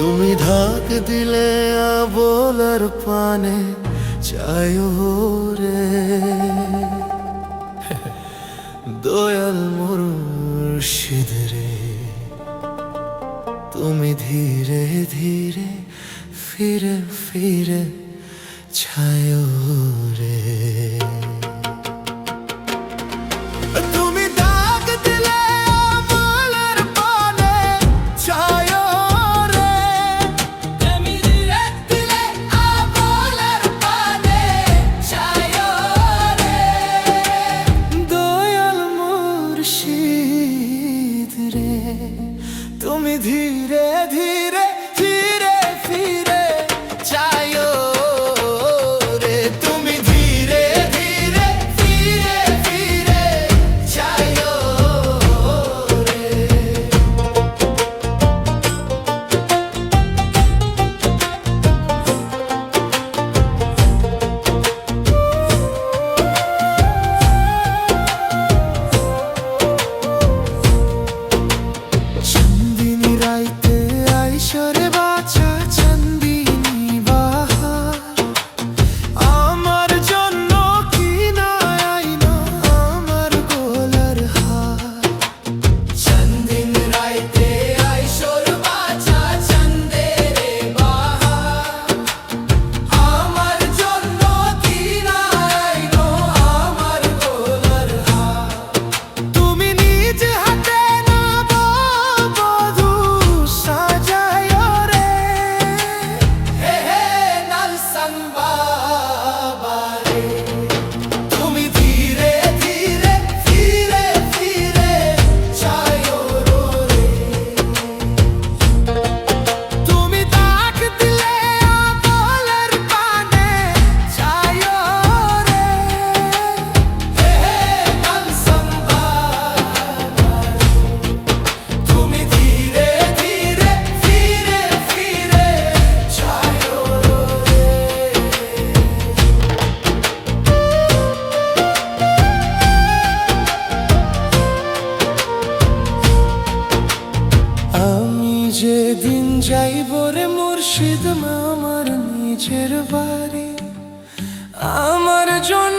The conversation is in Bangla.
তুমি ঢাক দিলে আবলার পানে, চায় রে। দয়াল মোর রে, তুমি ধীরে ধীরে ফিরে ফিরে ছায় রে। ধীরে যাইব রে মুর্শিদ আমার নিজের বাড়ি। আমার জন্য